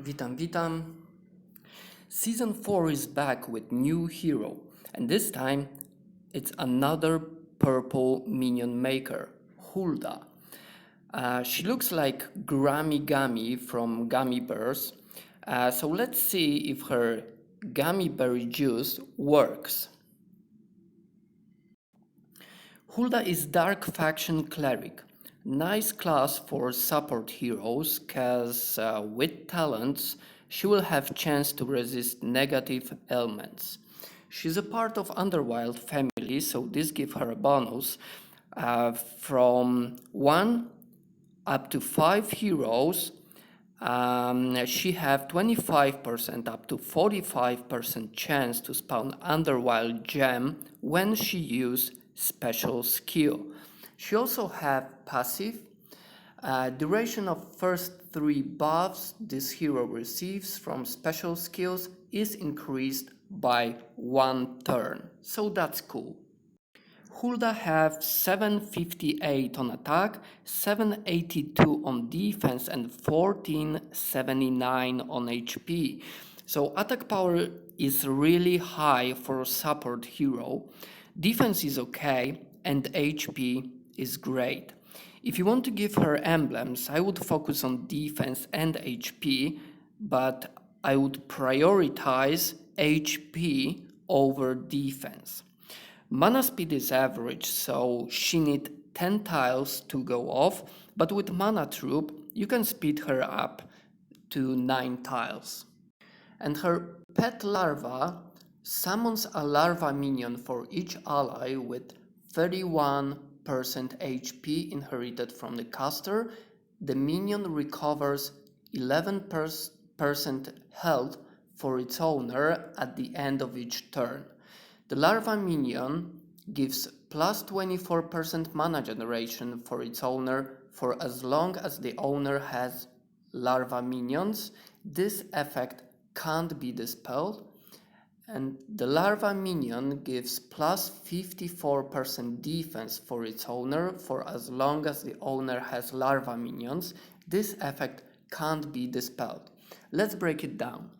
Witam, witam. Season 4 is back with new hero, and this time it's another purple minion maker, Hulda. Uh, she looks like Grammy Gummy from Gummy Bears, uh, so let's see if her gummy berry juice works. Hulda is Dark Faction Cleric. Nice class for support heroes, cause uh, with talents she will have chance to resist negative elements. She's a part of Underwild family, so this give her a bonus uh, from one up to five heroes. Um, she have 25% up to 45% chance to spawn Underwild gem when she use special skill. She also have passive. Uh, duration of first three buffs this hero receives from special skills is increased by one turn, so that's cool. Hulda have 758 on attack, 782 on defense, and 1479 on HP. So attack power is really high for a support hero. Defense is okay, and HP is great. If you want to give her emblems, I would focus on defense and HP, but I would prioritize HP over defense. Mana speed is average, so she need 10 tiles to go off, but with Mana Troop, you can speed her up to 9 tiles. And her pet larva summons a larva minion for each ally with 31% HP inherited from the caster. The minion recovers 11% health for its owner at the end of each turn. The larva minion gives plus 24% mana generation for its owner for as long as the owner has larva minions. This effect can't be dispelled and the larva minion gives plus 54% defense for its owner for as long as the owner has larva minions. This effect can't be dispelled. Let's break it down.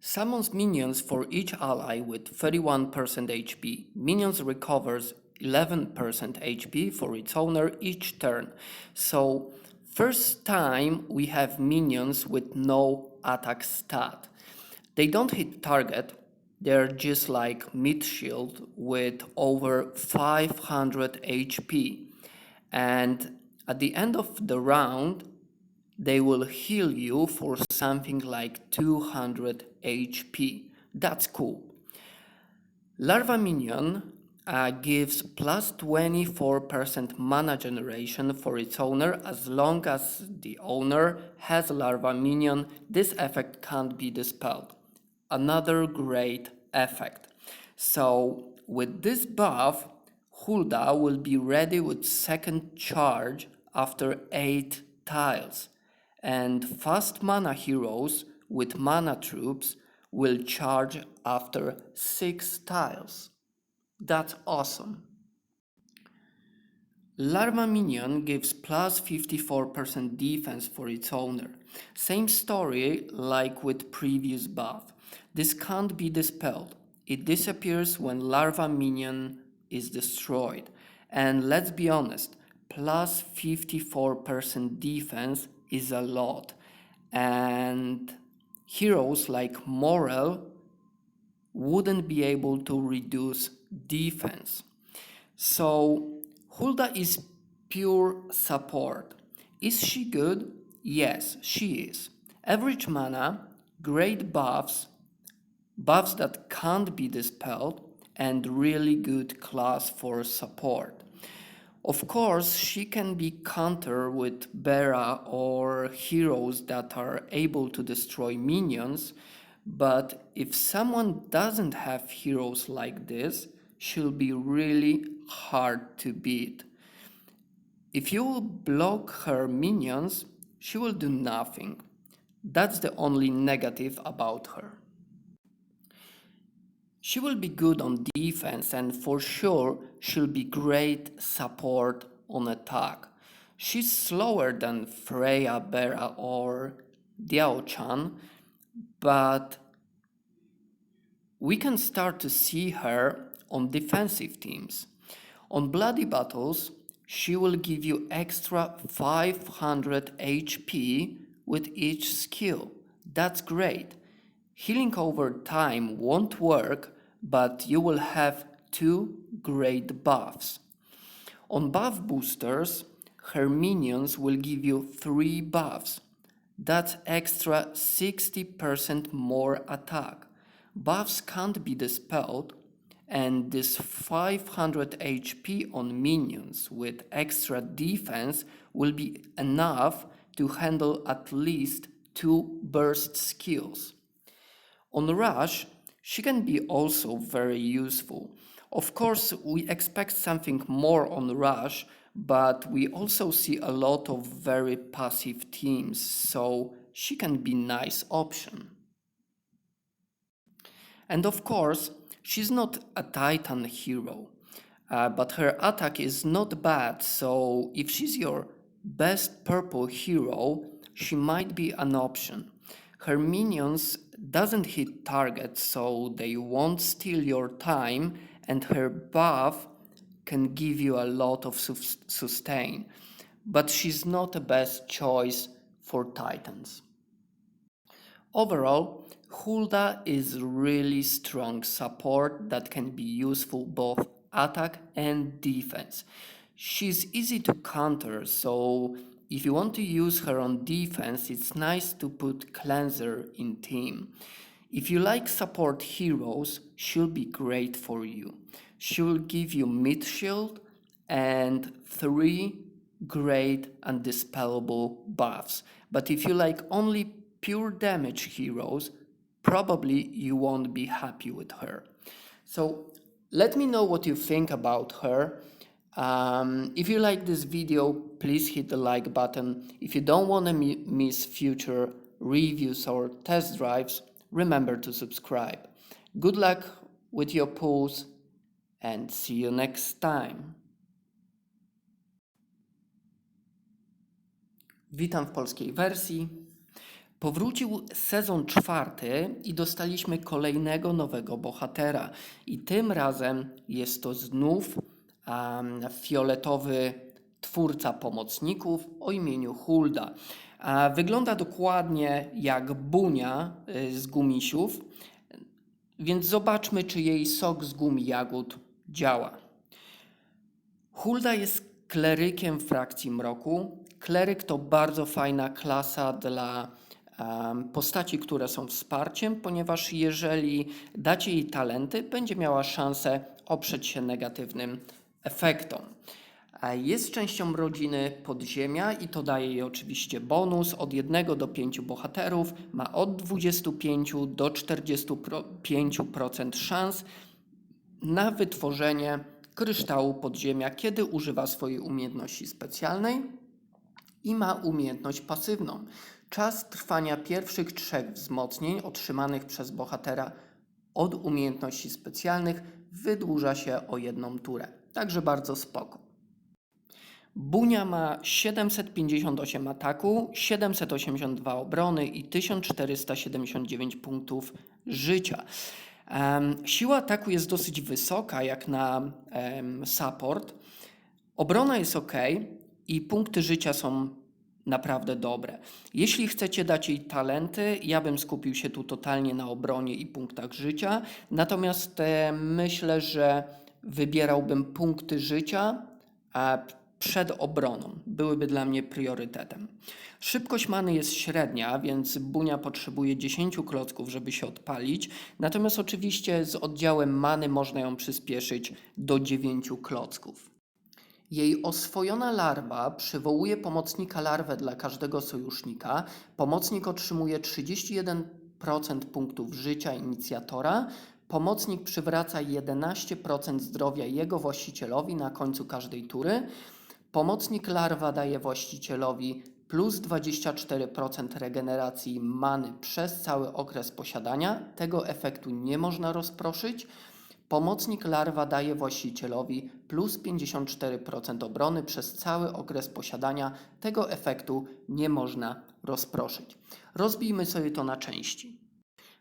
Summons minions for each ally with 31% HP. Minions recovers 11% HP for its owner each turn. So first time we have minions with no attack stat. They don't hit target, they're just like mid shield with over 500 HP. And at the end of the round, they will heal you for something like 200 HP. That's cool. Larva Minion uh, gives plus 24% mana generation for its owner as long as the owner has a larva minion. This effect can't be dispelled. Another great effect. So with this buff, Hulda will be ready with second charge after 8 tiles and fast mana heroes with mana troops will charge after 6 tiles. That's awesome. Larva Minion gives plus 54% defense for its owner. Same story like with previous buff. This can't be dispelled. It disappears when Larva Minion is destroyed. And let's be honest, plus 54% defense is a lot. And heroes like Morel wouldn't be able to reduce defense. So Hulda is pure support. Is she good? Yes, she is. Average mana, great buffs, buffs that can't be dispelled, and really good class for support. Of course, she can be counter with Bera or heroes that are able to destroy minions, but if someone doesn't have heroes like this, she'll be really hard to beat. If you will block her minions, she will do nothing. That's the only negative about her. She will be good on defense and for sure she'll be great support on attack. She's slower than Freya, Bera, or Diao-chan, but we can start to see her on defensive teams. On bloody battles, she will give you extra 500 HP with each skill. That's great. Healing over time won't work, but you will have two great buffs. On buff boosters, her minions will give you 3 buffs. That's extra 60% more attack. Buffs can't be dispelled, and this 500 HP on minions with extra defense will be enough to handle at least two burst skills. On Rush, she can be also very useful. Of course, we expect something more on Rush, but we also see a lot of very passive teams, so she can be nice option. And of course, she's not a Titan hero, uh, but her attack is not bad, so if she's your best purple hero, she might be an option. Her minions doesn't hit targets, so they won't steal your time, and her buff can give you a lot of sustain. But she's not the best choice for Titans. Overall, Hulda is really strong support that can be useful both attack and defense. She's easy to counter, so if you want to use her on defense, it's nice to put Cleanser in team. If you like support heroes, she'll be great for you. She will give you mid shield and three great and dispellable buffs. But if you like only pure damage heroes, probably you won't be happy with her. So let me know what you think about her. Um, if you like this video, please hit the like button. If you don't want to mi- miss future reviews or test drives, remember to subscribe. Good luck with your pulls and see you next time. Witam w polskiej wersji. Powrócił sezon czwarty i dostaliśmy kolejnego nowego bohatera. I tym razem jest to znów um, fioletowy twórca pomocników o imieniu Hulda. A wygląda dokładnie jak Bunia y, z gumisiów, więc zobaczmy, czy jej sok z gumi jagód działa. Hulda jest klerykiem frakcji mroku. Kleryk to bardzo fajna klasa dla postaci, które są wsparciem, ponieważ jeżeli dacie jej talenty, będzie miała szansę oprzeć się negatywnym efektom. Jest częścią rodziny podziemia i to daje jej oczywiście bonus od 1 do 5 bohaterów. Ma od 25 do 45% szans na wytworzenie kryształu podziemia, kiedy używa swojej umiejętności specjalnej i ma umiejętność pasywną. Czas trwania pierwszych trzech wzmocnień otrzymanych przez bohatera od umiejętności specjalnych wydłuża się o jedną turę. Także bardzo spoko. Bunia ma 758 ataku, 782 obrony i 1479 punktów życia. Siła ataku jest dosyć wysoka, jak na support. Obrona jest ok i punkty życia są naprawdę dobre. Jeśli chcecie dać jej talenty, ja bym skupił się tu totalnie na obronie i punktach życia. Natomiast e, myślę, że wybierałbym punkty życia przed obroną. Byłyby dla mnie priorytetem. Szybkość many jest średnia, więc Bunia potrzebuje 10 klocków, żeby się odpalić. Natomiast oczywiście z oddziałem many można ją przyspieszyć do 9 klocków. Jej oswojona larwa przywołuje pomocnika larwę dla każdego sojusznika. Pomocnik otrzymuje 31% punktów życia inicjatora. Pomocnik przywraca 11% zdrowia jego właścicielowi na końcu każdej tury. Pomocnik larwa daje właścicielowi plus 24% regeneracji many przez cały okres posiadania. Tego efektu nie można rozproszyć. Pomocnik larwa daje właścicielowi plus 54% obrony przez cały okres posiadania. Tego efektu nie można rozproszyć. Rozbijmy sobie to na części.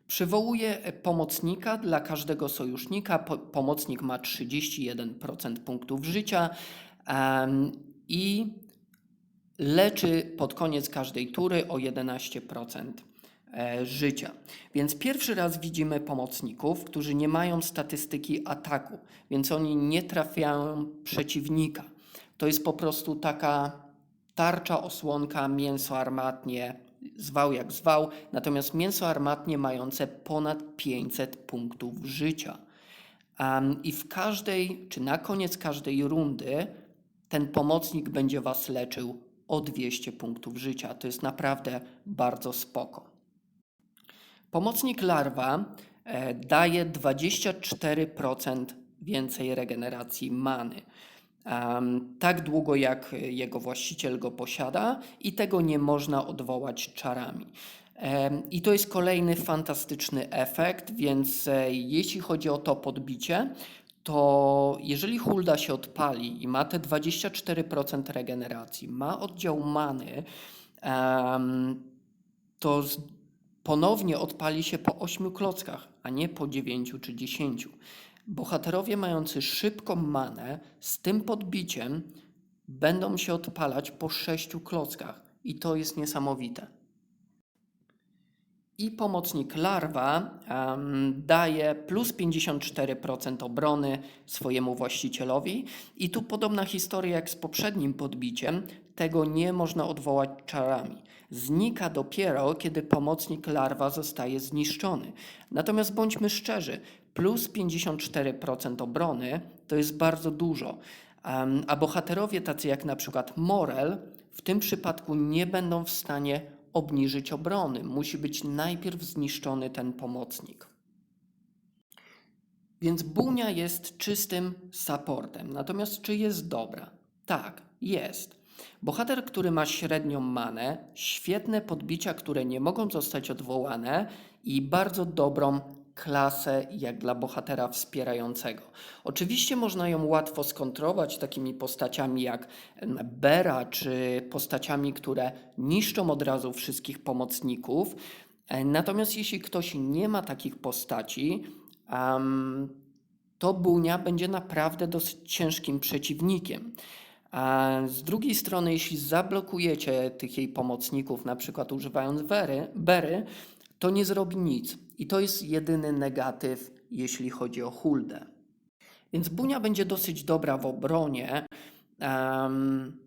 Przywołuję pomocnika dla każdego sojusznika. Po, pomocnik ma 31% punktów życia em, i leczy pod koniec każdej tury o 11% e, życia. Więc pierwszy raz widzimy pomocników, którzy nie mają statystyki ataku, więc oni nie trafiają przeciwnika. To jest po prostu taka tarcza, osłonka, mięso armatnie, zwał jak zwał, natomiast mięso armatnie mające ponad 500 punktów życia. Um, I w każdej, czy na koniec każdej rundy, ten pomocnik będzie Was leczył o 200 punktów życia. To jest naprawdę bardzo spoko. Pomocnik larwa e, daje 24% więcej regeneracji many. Tak długo jak jego właściciel go posiada i tego nie można odwołać czarami. I to jest kolejny fantastyczny efekt, więc e, jeśli chodzi o to podbicie, to jeżeli hulda się odpali i ma te 24% regeneracji, ma oddział many, to z, ponownie odpali się po 8 klockach, a nie po 9 czy 10. Bohaterowie mający szybką manę z tym podbiciem będą się odpalać po 6 klockach i to jest niesamowite. I pomocnik larwa em, daje plus 54% obrony swojemu właścicielowi. I tu podobna historia jak z poprzednim podbiciem, tego nie można odwołać czarami. Znika dopiero, kiedy pomocnik larwa zostaje zniszczony. Natomiast bądźmy szczerzy, plus 54% obrony to jest bardzo dużo. Em, a bohaterowie tacy jak na przykład Morel w tym przypadku nie będą w stanie obniżyć obrony. Musi być najpierw zniszczony ten pomocnik. Więc Bunia jest czystym supportem. Natomiast czy jest dobra? Tak, jest. Bohater, który ma średnią manę, świetne podbicia, które nie mogą zostać odwołane i bardzo dobrą klasę jak dla bohatera wspierającego. Oczywiście można ją łatwo skontrować takimi postaciami jak Bera, czy postaciami, które niszczą od razu wszystkich pomocników. Natomiast jeśli ktoś nie ma takich postaci, to Bunia będzie naprawdę dosyć ciężkim przeciwnikiem. A z drugiej strony, jeśli zablokujecie tych jej pomocników, na przykład używając Bery to nie zrobi nic. I to jest jedyny negatyw, jeśli chodzi o Huldę. Więc Bunia będzie dosyć dobra w obronie um,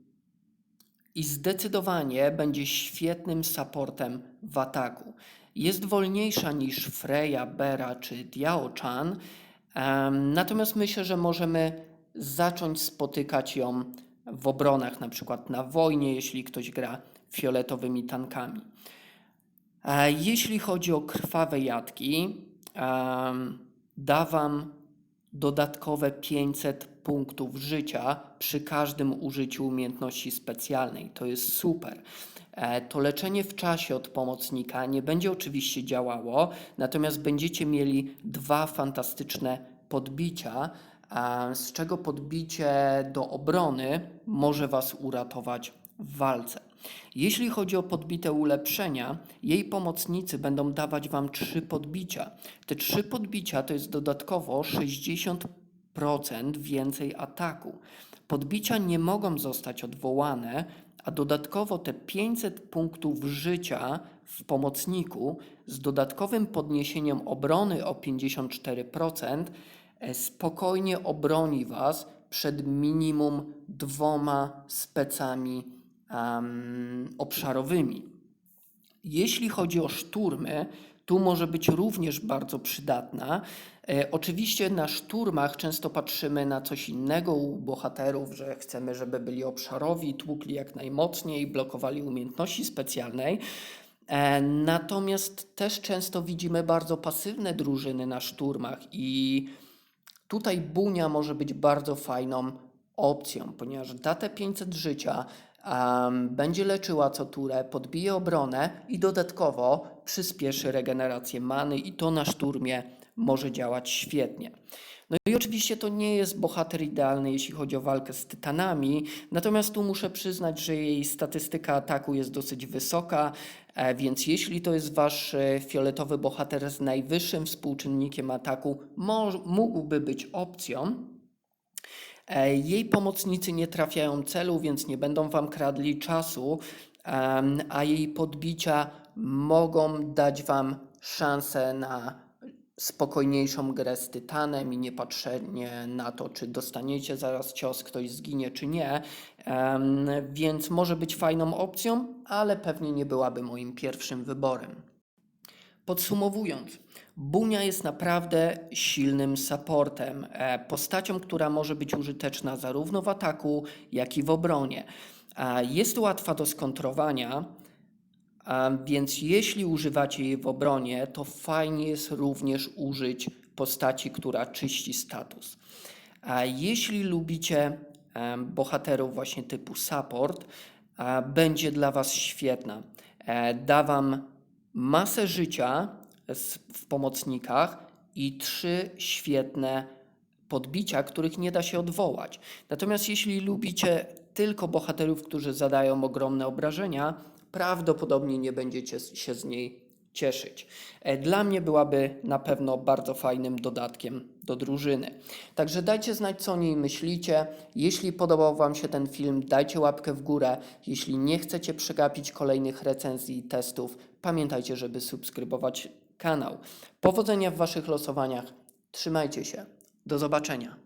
i zdecydowanie będzie świetnym supportem w ataku. Jest wolniejsza niż Freya, Bera czy Diao-chan, um, natomiast myślę, że możemy zacząć spotykać ją w obronach, na przykład na wojnie, jeśli ktoś gra fioletowymi tankami. E, Jeśli chodzi o krwawe jatki, em, da Wam dodatkowe 500 punktów życia przy każdym użyciu umiejętności specjalnej. To jest super. E, To leczenie w czasie od pomocnika nie będzie oczywiście działało, natomiast będziecie mieli dwa fantastyczne podbicia, e, z czego podbicie do obrony może Was uratować w walce. Jeśli chodzi o podbite ulepszenia, jej pomocnicy będą dawać Wam trzy podbicia. Te trzy podbicia to jest dodatkowo 60% więcej ataku. Podbicia nie mogą zostać odwołane, a dodatkowo te 500 punktów życia w pomocniku z dodatkowym podniesieniem obrony o 54% e, spokojnie obroni Was przed minimum dwoma specami obszarowymi. Jeśli chodzi o szturmy, tu może być również bardzo przydatna. E, oczywiście na szturmach często patrzymy na coś innego u bohaterów, że chcemy, żeby byli obszarowi, tłukli jak najmocniej, blokowali umiejętności specjalnej. E, natomiast też często widzimy bardzo pasywne drużyny na szturmach i tutaj Bunia może być bardzo fajną opcją, ponieważ da te 500 życia, będzie leczyła co turę, podbije obronę i dodatkowo przyspieszy regenerację many i to na szturmie może działać świetnie. No i oczywiście to nie jest bohater idealny, jeśli chodzi o walkę z tytanami, natomiast tu muszę przyznać, że jej statystyka ataku jest dosyć wysoka, e, więc jeśli to jest wasz e, fioletowy bohater z najwyższym współczynnikiem ataku, mógłby być opcją. E, Jej pomocnicy nie trafiają celu, więc nie będą wam kradli czasu, a jej podbicia mogą dać wam szansę na spokojniejszą grę z Tytanem i nie patrzenie na to, czy dostaniecie zaraz cios, ktoś zginie, czy nie. Więc może być fajną opcją, ale pewnie nie byłaby moim pierwszym wyborem. Podsumowując, Bunia jest naprawdę silnym supportem, e, postacią, która może być użyteczna zarówno w ataku, jak i w obronie. E, Jest łatwa do skontrowania, e, więc jeśli używacie jej w obronie, to fajnie jest również użyć postaci, która czyści status. Jeśli lubicie em, bohaterów właśnie typu support, e, będzie dla Was świetna. E, Da Wam masę życia w pomocnikach i trzy świetne podbicia, których nie da się odwołać. Natomiast jeśli lubicie tylko bohaterów, którzy zadają ogromne obrażenia, prawdopodobnie nie będziecie się z niej cieszyć. E, Dla mnie byłaby na pewno bardzo fajnym dodatkiem do drużyny. Także dajcie znać, co o niej myślicie. Jeśli podobał Wam się ten film, dajcie łapkę w górę. Jeśli nie chcecie przegapić kolejnych recenzji i testów, pamiętajcie, żeby subskrybować kanał. Powodzenia w Waszych losowaniach. Trzymajcie się. Do zobaczenia.